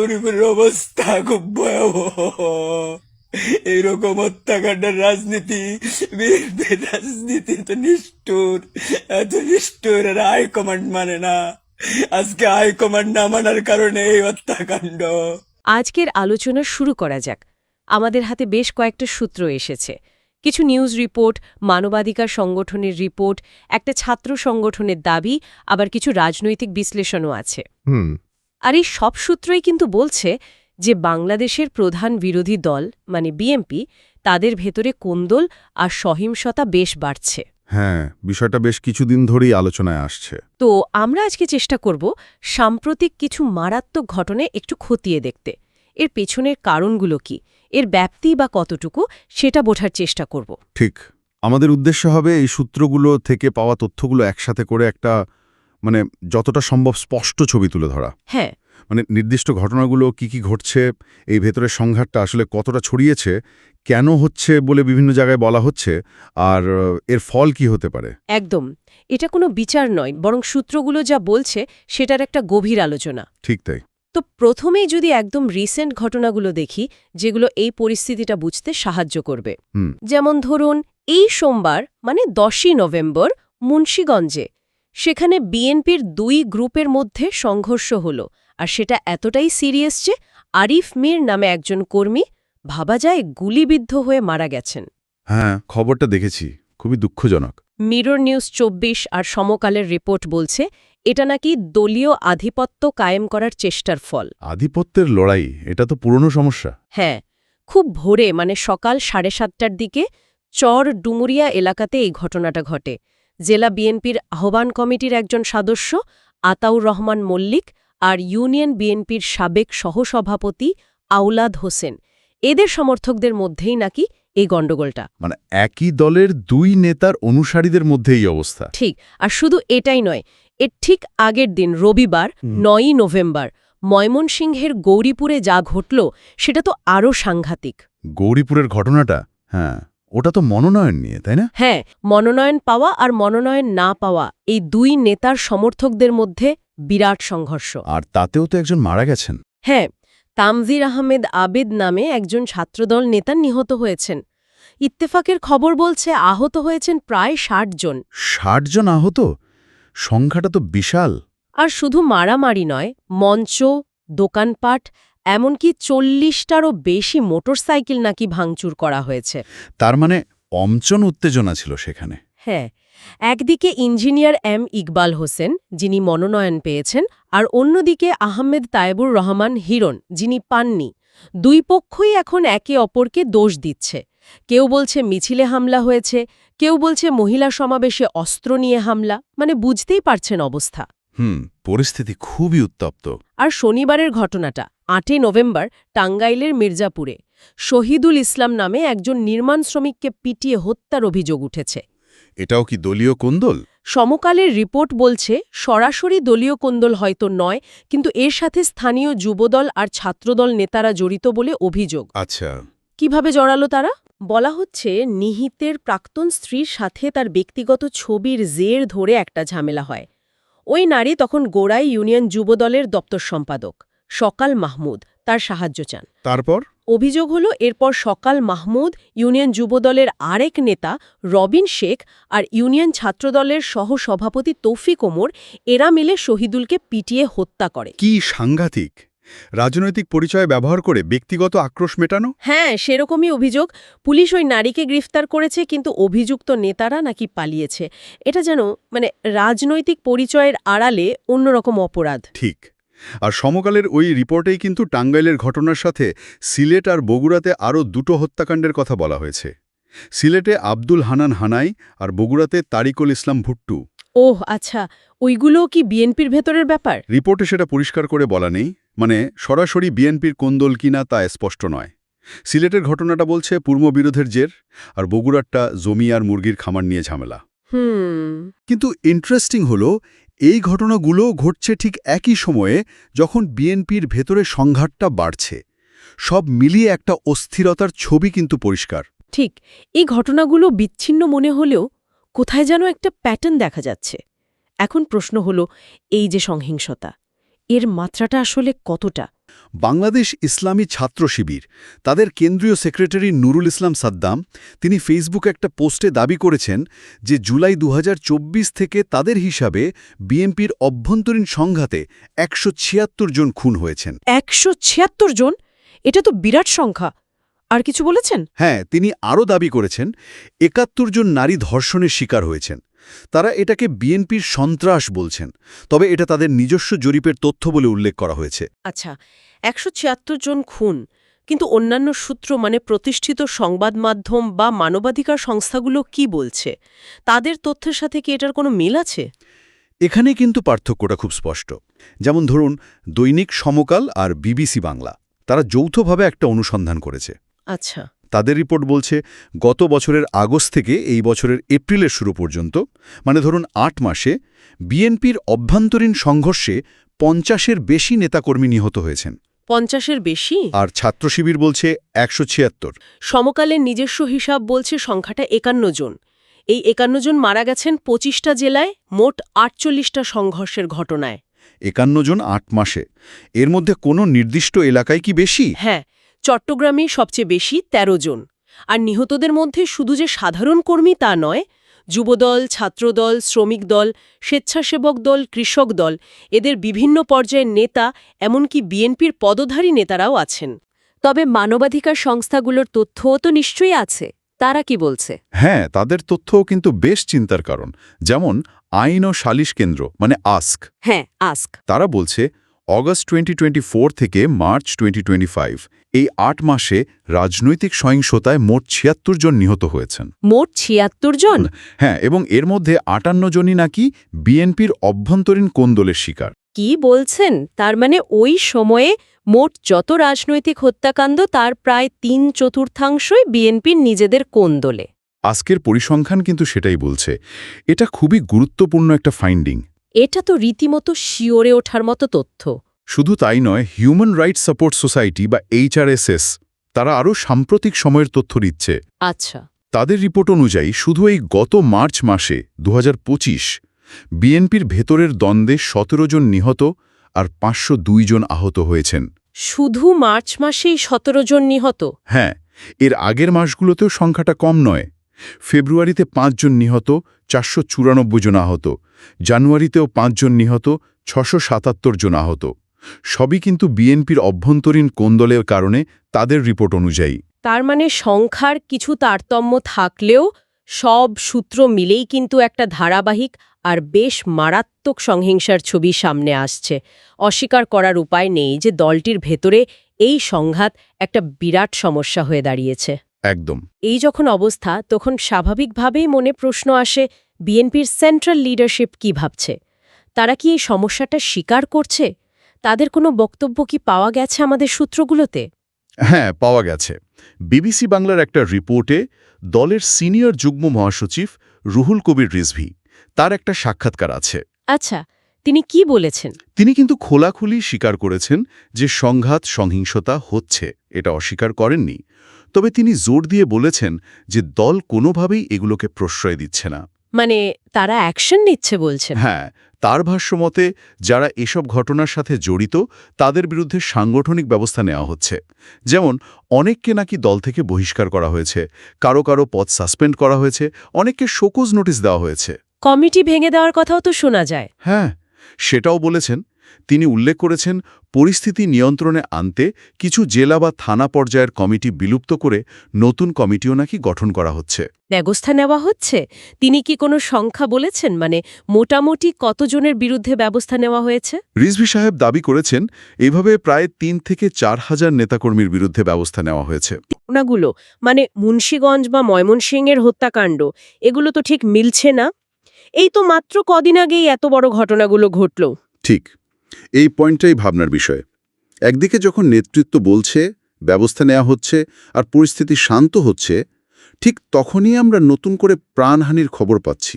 গরিবের অবস্থা খুব ভয়াবহ এইরকম হত্যাকাণ্ডের রাজনীতি রাজনীতি তো নিষ্ঠুর এত নিষ্ঠুর আর হাইকমান্ড মানে না আজকে হাইকমান্ড না মানার কারণে এই হত্যাকাণ্ড আজকের আলোচনা শুরু করা যাক। আমাদের হাতে বেশ কয়েকটা সূত্র এসেছে। কিছু নিউজ রিপোর্ট, মানবাধিকার সংগঠনের রিপোর্ট, একটা ছাত্র সংগঠনের দাবি, আবার কিছু রাজনৈতিক বিশ্লেষণও আছে। হুম আর এই সব সূত্রই কিন্তু বলছে যে বাংলাদেশের প্রধান বিরোধী দল মানে বিএমপি তাদের ভেতরে কোন্দল আর সহিংসতা বেশ বাড়ছে। হ্যাঁ বিষয়টা বেশ কিছুদিন ধরেই আলোচনায় আসছে। তো আমরা আজকে চেষ্টা করব সাম্প্রতিক কিছু মারাত্মক ঘটনে একটু খতিয়ে দেখতে। এর পেছনের কারণগুলো কি? এর ব্যাপ্তি বা কতটুকু? সেটা বোঝার চেষ্টা করব। ঠিক। আমাদের উদ্দেশ্য হবে এই সূত্রগুলো থেকে পাওয়া তথ্যগুলো একসাথে করে একটা মানে যতটা সম্ভব স্পষ্ট ছবি তুলে ধরা। হ্যাঁ। মানে নির্দিষ্ট ঘটনাগুলো কি কি ঘটছে এই ভেতরের সংঘাতটা আসলে কতটা ছড়িয়েছে কেন হচ্ছে বলে বিভিন্ন জায়গায় বলা হচ্ছে আর এর ফল কি হতে পারে? একদম। এটা কোনো বিচার নয় বরং সূত্রগুলো যা বলছে সেটার একটা গভীর আলোচনা। ঠিক তাই। তো প্রথমেই যদি একদম রিসেন্ট ঘটনাগুলো দেখি যেগুলো এই পরিস্থিতিটা বুঝতে সাহায্য করবে। যেমন ধরুন এই সোমবার মানে দশই নভেম্বর মুন্সীগঞ্জে সেখানে বিএনপির দুই গ্রুপের মধ্যে সংঘর্ষ হল আর সেটা এতটাই সিরিয়াস যে আরিফ মীর নামে একজন কর্মী ভাবা যায় গুলিবিদ্ধ হয়ে মারা গেছেন। হ্যাঁ খবরটা দেখেছি খুবই দুঃখজনক। মিরর নিউজ চব্বিশ আর সমকালের রিপোর্ট বলছে এটা নাকি দলীয় আধিপত্য কায়েম করার চেষ্টার ফল। আধিপত্যের লড়াই এটা তো পুরনো সমস্যা। হ্যাঁ খুব ভোরে মানে সকাল সাড়ে সাতটার দিকে চর ডুমুরিয়া এলাকাতে এই ঘটনাটা ঘটে। জেলা বিএনপির আহ্বান কমিটির একজন সদস্য আতাউর রহমান মল্লিক আর ইউনিয়ন বিএনপির সাবেক সহসভাপতি আউলাদ হোসেন। এদের সমর্থকদের মধ্যেই নাকি এই গণ্ডগোলটা। মানে একই দলের দুই নেতার অনুসারীদের মধ্যে এই অবস্থা। ঠিক আর শুধু এটাই নয় এর ঠিক আগের দিন রবিবার নয়ই নভেম্বর ময়মনসিংহের গৌরীপুরে যা ঘটল সেটা তো আরও সাংঘাতিক। গৌরীপুরের ঘটনাটা? হ্যাঁ। ওটা তো মনোনয়ন নিয়ে তাই না? হ্যাঁ মনোনয়ন পাওয়া আর মনোনয়ন না পাওয়া এই দুই নেতার সমর্থকদের মধ্যে বিরাট সংঘর্ষ। আর তাতেও তো একজন মারা গেছেন। হ্যাঁ তামজির আহমেদ আবেদ নামে একজন ছাত্রদল নেতা নিহত হয়েছেন। ইত্তেফাকের খবর বলছে আহত হয়েছেন প্রায় ষাট জন। ষাট জন আহত? সংখ্যাটা তো বিশাল। আর শুধু মারামারি নয় মঞ্চ দোকানপাট এমনকি চল্লিশটারও বেশি মোটরসাইকেল নাকি ভাঙচুর করা হয়েছে। তার মানে অমচন উত্তেজনা ছিল সেখানে। হ্যাঁ একদিকে ইঞ্জিনিয়ার এম ইকবাল হোসেন যিনি মনোনয়ন পেয়েছেন আর অন্যদিকে আহমেদ তায়েবুর রহমান হিরণ যিনি পাননি। দুই পক্ষই এখন একে অপরকে দোষ দিচ্ছে। কেউ বলছে মিছিলে হামলা হয়েছে কেউ বলছে মহিলা সমাবেশে অস্ত্র নিয়ে হামলা মানে বুঝতেই পারছেন অবস্থা। হুম পরিস্থিতি খুবই উত্তপ্ত। আর শনিবারের ঘটনাটা আটই নভেম্বর টাঙ্গাইলের মির্জাপুরে। শহীদুল ইসলাম নামে একজন নির্মাণ শ্রমিককে পিটিয়ে হত্যার অভিযোগ উঠেছে। এটাও কি দলীয় কোন্দল? সমকালের রিপোর্ট বলছে সরাসরি দলীয় কোন্দল হয়তো নয় কিন্তু এর সাথে স্থানীয় যুবদল আর ছাত্রদল নেতারা জড়িত বলে অভিযোগ। আচ্ছা। কীভাবে জড়ালো তারা? বলা হচ্ছে নিহিতের প্রাক্তন স্ত্রীর সাথে তার ব্যক্তিগত ছবির জের ধরে একটা ঝামেলা হয়। ওই নারী তখন গোড়াই ইউনিয়ন যুবদলের দপ্তর সম্পাদক সকাল মাহমুদ তার সাহায্য চান। তারপর? অভিযোগ হল এরপর সকাল মাহমুদ ইউনিয়ন যুবদলের আরেক নেতা রবিন শেখ আর ইউনিয়ন ছাত্রদলের সহ-সভাপতি তৌফিক ওমর এরা মিলে শহীদুলকে পিটিয়ে হত্যা করে। কি সাংঘাতিক! রাজনৈতিক পরিচয় ব্যবহার করে ব্যক্তিগত আক্রোশ মেটানো? হ্যাঁ সেরকমই অভিযোগ। পুলিশ ওই নারীকে গ্রেফতার করেছে কিন্তু অভিযুক্ত নেতারা নাকি পালিয়েছে। এটা যেন মানে রাজনৈতিক পরিচয়ের আড়ালে অন্যরকম অপরাধ। ঠিক। আর সমকালের ওই রিপোর্টেই কিন্তু টাঙ্গাইলের ঘটনার সাথে সিলেট আর বগুড়াতে আরও দুটো হত্যাকাণ্ডের কথা বলা হয়েছে। সিলেটে আব্দুল হানান হানাই আর বগুড়াতে তারিকুল ইসলাম ভুট্টু। ওহ আচ্ছা। ওইগুলো কি বিএনপির ভেতরের ব্যাপার? রিপোর্টে সেটা পরিষ্কার করে বলা নেই। মানে সরাসরি বিএনপির কোন্দল কিনা তা স্পষ্ট নয়। সিলেটের ঘটনাটা বলছে পূর্ববিরোধের জের আর বগুড়ারটা জমি আর মুরগির খামার নিয়ে ঝামেলা। কিন্তু ইন্টারেস্টিং হল এই ঘটনাগুলো ঘটছে ঠিক একই সময়ে যখন বিএনপির ভেতরে সংঘাতটা বাড়ছে। সব মিলিয়ে একটা অস্থিরতার ছবি কিন্তু পরিষ্কার। ঠিক এই ঘটনাগুলো বিচ্ছিন্ন মনে হলেও কোথায় যেন একটা প্যাটার্ন দেখা যাচ্ছে। এখন প্রশ্ন হলো এই যে সহিংসতা এর মাত্রাটা আসলে কতটা? বাংলাদেশ ইসলামী ছাত্র শিবির তাদের কেন্দ্রীয় সেক্রেটারি নুরুল ইসলাম সাদ্দাম তিনি ফেসবুকে একটা পোস্টে দাবি করেছেন যে জুলাই দু হাজার চব্বিশ থেকে তাদের হিসাবে বিএনপির অভ্যন্তরীণ সংঘাতে একশো ছিয়াত্তর জন খুন হয়েছেন। একশো ছিয়াত্তর জন? এটা তো বিরাট সংখ্যা। আর কিছু বলেছেন? হ্যাঁ তিনি আরও দাবি করেছেন একাত্তর জন নারী ধর্ষণের শিকার হয়েছেন। তারা এটাকে বিএনপির সন্ত্রাস বলছেন তবে এটা তাদের নিজস্ব জরিপের তথ্য বলে উল্লেখ করা হয়েছে। আচ্ছা একশো ছিয়াত্তর জন খুন কিন্তু অন্যান্য সূত্র মানে প্রতিষ্ঠিত সংবাদ মাধ্যম বা মানবাধিকার সংস্থাগুলো কি বলছে? তাদের তথ্যের সাথে কি এটার কোনো মিল আছে? এখানে কিন্তু পার্থক্যটা খুব স্পষ্ট। যেমন ধরুন দৈনিক সমকাল আর বিবিসি বাংলা তারা যৌথভাবে একটা অনুসন্ধান করেছে। আচ্ছা। তাদের রিপোর্ট বলছে গত বছরের আগস্ট থেকে এই বছরের এপ্রিলের শুরু পর্যন্ত মানে ধরুন আট মাসে বিএনপির অভ্যন্তরীণ সংঘর্ষে পঞ্চাশের বেশি নেতাকর্মী নিহত হয়েছেন। পঞ্চাশের বেশি? আর ছাত্র শিবির বলছে একশো ছিয়াত্তর। সমকালের নিজস্ব হিসাব বলছে সংখ্যাটা একান্ন জন। এই একান্ন জন মারা গেছেন পঁচিশটা জেলায় মোট আটচল্লিশটা সংঘর্ষের ঘটনায়। একান্ন জন আট মাসে। এর মধ্যে কোনো নির্দিষ্ট এলাকায় কি বেশি? হ্যাঁ চট্টগ্রামে সবচেয়ে বেশি ১৩ জন। আর নিহতদের মধ্যে শুধু যে সাধারণ কর্মী তা নয় যুবদল ছাত্রদল শ্রমিক দল স্বেচ্ছাসেবক দল কৃষক দল এদের বিভিন্ন পর্যায়ের নেতা এমনকি বিএনপির পদধারী নেতারাও আছেন। তবে মানবাধিকার সংস্থাগুলোর তথ্যও তো নিশ্চয়ই আছে তারা কি বলছে? হ্যাঁ তাদের তথ্যও কিন্তু বেশ চিন্তার কারণ। যেমন আইন ও সালিশ কেন্দ্র মানে আস্ক। হ্যাঁ আস্ক। তারা বলছে অগস্ট টোয়েন্টি থেকে মার্চ টোয়েন্টি এই আট মাসে রাজনৈতিক সহিংসতায় মোট ছিয়াত্তর জন নিহত হয়েছেন। মোট ছিয়াত্তর জন? হ্যাঁ এবং এর মধ্যে আটান্ন জনই নাকি বিএনপির অভ্যন্তরীণ কোন্দলের শিকার। কি বলছেন? তার মানে ওই সময়ে মোট যত রাজনৈতিক হত্যাকাণ্ড তার প্রায় তিন চতুর্থাংশই বিএনপির নিজেদের কোন্দলে। আজকের পরিসংখ্যান কিন্তু সেটাই বলছে। এটা খুবই গুরুত্বপূর্ণ একটা ফাইন্ডিং এটা তো রীতিমতো শিওরে ওঠার মতো তথ্য। শুধু তাই নয় হিউম্যান রাইটস সাপোর্ট সোসাইটি বা এইচআরএসএস তারা আরও সাম্প্রতিক সময়ের তথ্য দিচ্ছে। আচ্ছা। তাদের রিপোর্ট অনুযায়ী শুধু এই গত মার্চ মাসে দু হাজার পঁচিশ বিএনপির ভেতরের দ্বন্দ্বে সতেরো জন নিহত আর পাঁচশো দুই জন আহত হয়েছেন। শুধু মার্চ মাসেই সতেরো জন নিহত? হ্যাঁ এর আগের মাসগুলোতেও সংখ্যাটা কম নয়। ফেব্রুয়ারিতে পাঁচজন নিহত, চারশো চুরানব্বই জন আহত। জানুয়ারিতেও পাঁচজন নিহত, ছশো সাতাত্তর জন আহত। সবই কিন্তু বিএনপির অভ্যন্তরীণ কোন্দলের কারণে তাদের রিপোর্ট অনুযায়ী। তার মানে সংখ্যার কিছু তারতম্য থাকলেও সব সূত্র মিলেই কিন্তু একটা ধারাবাহিক আর বেশ মারাত্মক সংহিংসার ছবি সামনে আসছে। অস্বীকার করার উপায় নেই যে দলটির ভেতরে এই সংঘাত একটা বিরাট সমস্যা হয়ে দাঁড়িয়েছে। একদম। এই যখন অবস্থা তখন স্বাভাবিকভাবেই মনে প্রশ্ন আসে বিএনপির সেন্ট্রাল লিডারশিপ কি ভাবছে? তারা কি এই সমস্যাটা স্বীকার করছে? তাদের কোনো বক্তব্য কি পাওয়া গেছে আমাদের সূত্রগুলোতে? হ্যাঁ পাওয়া গেছে। বিবিসি বাংলার একটা রিপোর্টে দলের সিনিয়র যুগ্ম মহাসচিব রুহুল কবির রিজভি তার একটা সাক্ষাৎকার আছে। আচ্ছা তিনি কি বলেছেন? তিনি কিন্তু খোলাখুলি স্বীকার করেছেন যে সংঘাত সহিংসতা হচ্ছে এটা অস্বীকার করেননি। তবে তিনি জোর দিয়ে বলেছেন যে দল কোনোভাবেই এগুলোকে প্রশ্রয় দিচ্ছে না। মানে তারা অ্যাকশন নিচ্ছে বলছেন। হ্যাঁ তার ভাষ্যমতে যারা এসব ঘটনার সাথে জড়িত তাদের বিরুদ্ধে সাংগঠনিক ব্যবস্থা নেওয়া হচ্ছে। যেমন অনেককে নাকি দল থেকে বহিষ্কার করা হয়েছে কারও কারও পদ সাসপেন্ড করা হয়েছে অনেককে শোকজ নোটিশ দেওয়া হয়েছে। কমিটি ভেঙে দেওয়ার কথাও তো শোনা যায়। হ্যাঁ সেটাও বলেছেন তিনি উল্লেখ করেছেন পরিস্থিতি নিয়ন্ত্রণে আনতে কিছু জেলা বা থানা পর্যায়ের কমিটি বিলুপ্ত করে নতুন কমিটিও নাকি গঠন করা হচ্ছে। ব্যবস্থা নেওয়া হচ্ছে? তিনি কি কোনো সংখ্যা বলেছেন? মানে মোটামুটি কতজনের বিরুদ্ধে ব্যবস্থা নেওয়া হয়েছে? রিজভি সাহেব দাবি করেছেন এভাবে প্রায় তিন থেকে চার হাজার নেতাকর্মীর বিরুদ্ধে ব্যবস্থা নেওয়া হয়েছে। ঘটনাগুলো মানে মুন্সীগঞ্জ বা ময়মনসিংহের হত্যাকাণ্ড এগুলো তো ঠিক মিলছে না। এই তো মাত্র কদিন আগেই এত বড় ঘটনাগুলো ঘটল। ঠিক। এই পয়েন্টটাই ভাবনার বিষয়। একদিকে যখন নেতৃত্ব বলছে ব্যবস্থা নেওয়া হচ্ছে আর পরিস্থিতি শান্ত হচ্ছে ঠিক তখনই আমরা নতুন করে প্রাণহানির খবর পাচ্ছি।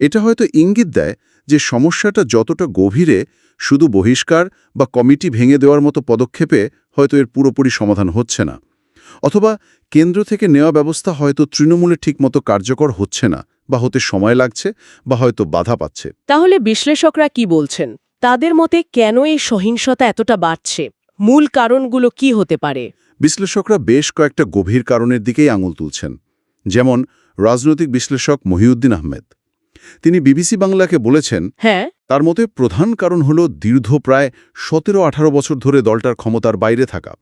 এটা হয়তো ইঙ্গিত দেয় যে সমস্যাটা যতটা গভীরে শুধু বহিষ্কার বা কমিটি ভেঙে দেওয়ার মতো পদক্ষেপে হয়তো এর পুরোপুরি সমাধান হচ্ছে না। অথবা কেন্দ্র থেকে নেওয়া ব্যবস্থা হয়তো তৃণমূলে ঠিকমতো কার্যকর হচ্ছে না বা হতে সময় লাগছে বা হয়তো বাধা পাচ্ছে। তাহলে বিশ্লেষকরা কি বলছেন? তাদের মতে কেন এই সহিংসতা এতটা বাড়ছে? মূল কারণগুলো কি হতে পারে? বিশ্লেষকরা বেশ কয়েকটা গভীর কারণের দিকেই আঙুল তুলছেন। যেমন রাজনৈতিক বিশ্লেষক মহিউদ্দিন আহমেদ। তিনি বিবিসি বাংলাকে বলেছেন হ্যাঁ। তার মতে প্রধান কারণ হল দীর্ঘ প্রায় সতেরো আঠারো বছর ধরে দলটার ক্ষমতার বাইরে থাকা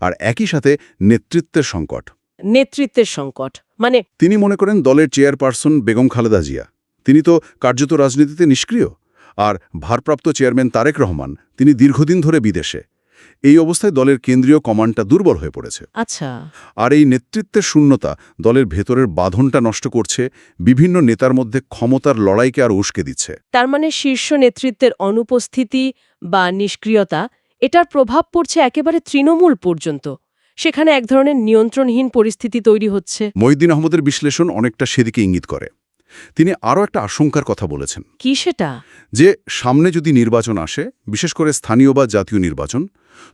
আর একই সাথে নেতৃত্বের সংকট। নেতৃত্বের সংকট মানে তিনি মনে করেন দলের চেয়ারপারসন বেগম খালেদা জিয়া। তিনি তো কার্যত রাজনীতিতে নিষ্ক্রিয়? আর ভারপ্রাপ্ত চেয়ারম্যান তারেক রহমান তিনি দীর্ঘদিন ধরে বিদেশে। এই অবস্থায় দলের কেন্দ্রীয় কমান্ডটা দুর্বল হয়ে পড়েছে। আচ্ছা। আর এই নেতৃত্বের শূন্যতা দলের ভেতরের বাঁধনটা নষ্ট করছে বিভিন্ন নেতার মধ্যে ক্ষমতার লড়াইকে আর উস্কে দিচ্ছে। তার মানে শীর্ষ নেতৃত্বের অনুপস্থিতি বা নিষ্ক্রিয়তা এটার প্রভাব পড়ছে একেবারে তৃণমূল পর্যন্ত। সেখানে এক ধরনের নিয়ন্ত্রণহীন পরিস্থিতি তৈরি হচ্ছে। মহিদ্দিন আহমদের বিশ্লেষণ অনেকটা সেদিকে ইঙ্গিত করে। তিনি আরও একটা আশঙ্কার কথা বলেছেন। কি সেটা? যে সামনে যদি নির্বাচন আসে বিশেষ করে স্থানীয় বা জাতীয় নির্বাচন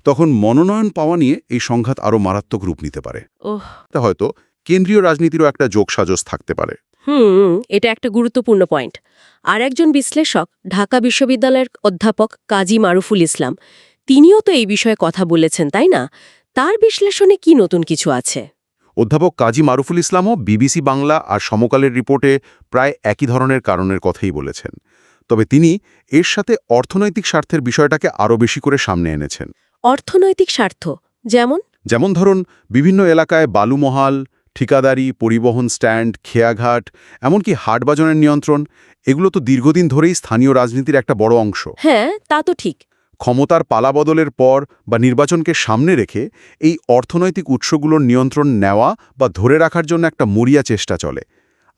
তখন মনোনয়ন পাওয়া নিয়ে এই সংঘাত আরও মারাত্মক রূপ নিতে পারে। ওহ। তা হয়তো কেন্দ্রীয় রাজনীতিরও একটা যোগসাজস থাকতে পারে। হুম এটা একটা গুরুত্বপূর্ণ পয়েন্ট। আর একজন বিশ্লেষক ঢাকা বিশ্ববিদ্যালয়ের অধ্যাপক কাজী মারুফুল ইসলাম তিনিও তো এই বিষয়ে কথা বলেছেন তাই না? তার বিশ্লেষণে কি নতুন কিছু আছে? অধ্যাপক কাজী মারুফুল ইসলামও বিবিসি বাংলা আর সমকালের রিপোর্টে প্রায় একই ধরনের কারণের কথাই বলেছেন। তবে তিনি এর সাথে অর্থনৈতিক স্বার্থের বিষয়টাকে আরও বেশি করে সামনে এনেছেন। অর্থনৈতিক স্বার্থ যেমন? যেমন ধরুন বিভিন্ন এলাকায় বালুমহাল ঠিকাদারি পরিবহন স্ট্যান্ড খেয়াঘাট এমনকি হাট বাজারের নিয়ন্ত্রণ এগুলো তো দীর্ঘদিন ধরেই স্থানীয় রাজনীতির একটা বড় অংশ। হ্যাঁ তা তো ঠিক। ক্ষমতার পালাবদলের পর বা নির্বাচনকে সামনে রেখে এই অর্থনৈতিক উৎসগুলোর নিয়ন্ত্রণ নেওয়া বা ধরে রাখার জন্য একটা মরিয়া চেষ্টা চলে।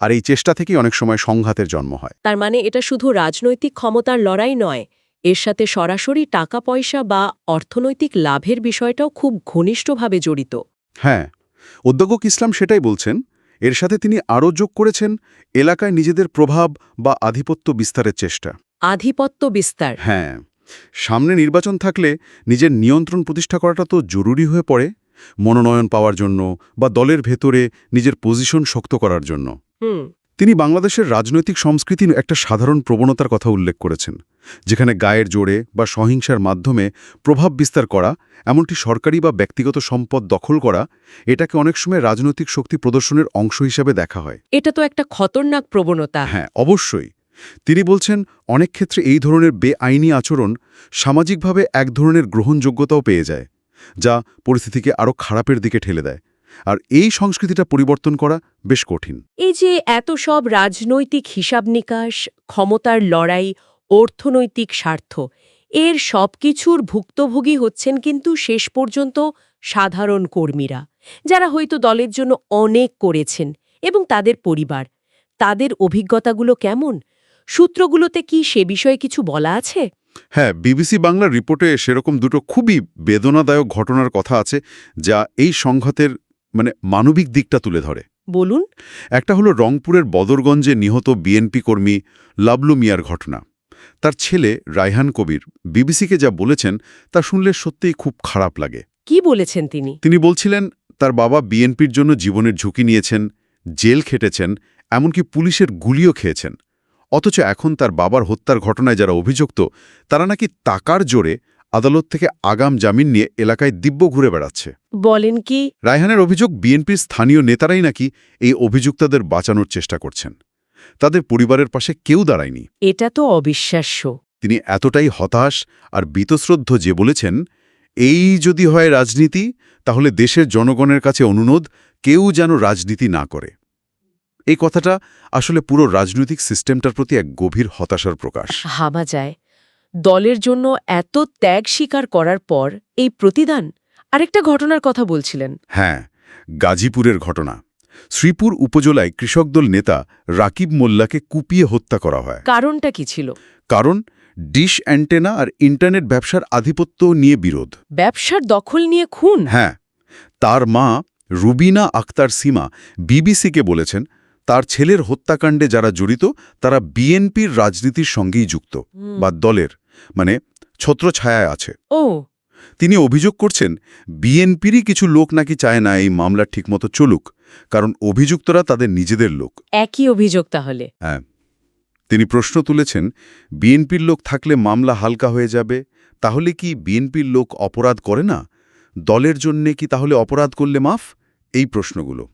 আর এই চেষ্টা থেকেই অনেক সময় সংঘাতের জন্ম হয়। তার মানে এটা শুধু রাজনৈতিক ক্ষমতার লড়াই নয় এর সাথে সরাসরি টাকা পয়সা বা অর্থনৈতিক লাভের বিষয়টাও খুব ঘনিষ্ঠভাবে জড়িত। হ্যাঁ অধ্যাপক ইসলাম সেটাই বলছেন এর সাথে তিনি আরও যোগ করেছেন এলাকায় নিজেদের প্রভাব বা আধিপত্য বিস্তারের চেষ্টা। আধিপত্য বিস্তার। হ্যাঁ। সামনে নির্বাচন থাকলে নিজের নিয়ন্ত্রণ প্রতিষ্ঠা করাটা তো জরুরি হয়ে পড়ে মনোনয়ন পাওয়ার জন্য বা দলের ভেতরে নিজের পজিশন শক্ত করার জন্য। তিনি বাংলাদেশের রাজনৈতিক সংস্কৃতির একটা সাধারণ প্রবণতার কথা উল্লেখ করেছেন যেখানে গায়ের জোরে বা সহিংসার মাধ্যমে প্রভাব বিস্তার করা এমনটি সরকারি বা ব্যক্তিগত সম্পদ দখল করা এটাকে অনেক সময় রাজনৈতিক শক্তি প্রদর্শনের অংশ হিসাবে দেখা হয়। এটা তো একটা খতরনাক প্রবণতা। হ্যাঁ অবশ্যই। তিনি বলছেন, অনেক ক্ষেত্রে এই ধরনের বেআইনি আচরণ সামাজিকভাবে এক ধরনের গ্রহণযোগ্যতাও পেয়ে যায়, যা পরিস্থিতিকে আরও খারাপের দিকে ঠেলে দেয়। আর এই সংস্কৃতিটা পরিবর্তন করা বেশ কঠিন। এই যে এত সব রাজনৈতিক হিসাব নিকাশ ক্ষমতার লড়াই, অর্থনৈতিক স্বার্থ, এর সবকিছুর ভুক্তভোগী হচ্ছেন কিন্তু শেষ পর্যন্ত সাধারণ কর্মীরা, যারা হয়তো দলের জন্য অনেক করেছেন এবং তাদের পরিবার। তাদের অভিজ্ঞতাগুলো কেমন? সূত্রগুলোতে কি সে বিষয়ে কিছু বলা আছে? হ্যাঁ বিবিসি বাংলার রিপোর্টে সেরকম দুটো খুবই বেদনাদায়ক ঘটনার কথা আছে যা এই সংঘাতের মানে মানবিক দিকটা তুলে ধরে। বলুন। একটা হলো রংপুরের বদরগঞ্জে নিহত বিএনপি কর্মী লাবলু মিয়ার ঘটনা। তার ছেলে রায়হান কবির বিবিসিকে যা বলেছেন তা শুনলে সত্যিই খুব খারাপ লাগে। কি বলেছেন তিনি? তিনি বলছিলেন তার বাবা বিএনপির জন্য জীবনের ঝুঁকি নিয়েছেন জেল খেটেছেন এমনকি পুলিশের গুলিও খেয়েছেন। অথচ এখন তার বাবার হত্যার ঘটনায় যারা অভিযুক্ত তারা নাকি টাকার জোরে আদালত থেকে আগাম জামিন নিয়ে এলাকায় দিব্য ঘুরে বেড়াচ্ছে। বলেন কি? রায়হানের অভিযোগ বিএনপির স্থানীয় নেতারাই নাকি এই অভিযুক্তদের বাঁচানোর চেষ্টা করছেন। তাদের পরিবারের পাশে কেউ দাঁড়ায়নি। এটা তো অবিশ্বাস্য। তিনি এতটাই হতাশ আর বীতশ্রদ্ধ যে বলেছেন এই যদি হয় রাজনীতি তাহলে দেশের জনগণের কাছে অনুরোধ কেউ যেন রাজনীতি না করে। এই কথাটা আসলে পুরো রাজনৈতিক সিস্টেমটার প্রতি এক গভীর হতাশার প্রকাশ। হাবা যায়। দলের জন্য এত ত্যাগ স্বীকার করার পর এই প্রতিদান আরেকটা ঘটনার কথা বলছিলেন। হ্যাঁ গাজীপুরের ঘটনা। শ্রীপুর উপজেলায় কৃষকদল নেতা রাকিব মোল্লাকে কুপিয়ে হত্যা করা হয়। কারণটা কি ছিল? কারণ ডিশ অ্যান্টেনা আর ইন্টারনেট ব্যবসার আধিপত্য নিয়ে বিরোধ। ব্যবসার দখল নিয়ে খুন? হ্যাঁ তার মা রুবিনা আক্তার সীমা বিবিসিকে বলেছেন তার ছেলের হত্যাকাণ্ডে যারা জড়িত তারা বিএনপির রাজনীতির সঙ্গেই যুক্ত বা দলের মানে ছত্রছায়ায় আছে। ও। তিনি অভিযোগ করছেন বিএনপিরই কিছু লোক নাকি চায় না এই মামলা ঠিকমতো চলুক কারণ অভিযুক্তরা তাদের নিজেদের লোক। একই অভিযোগ তাহলে। হ্যাঁ। তিনি প্রশ্ন তুলেছেন বিএনপির লোক থাকলে মামলা হালকা হয়ে যাবে তাহলে কি বিএনপির লোক অপরাধ করে না? দলের জন্যে কি তাহলে অপরাধ করলে মাফ? এই প্রশ্নগুলো।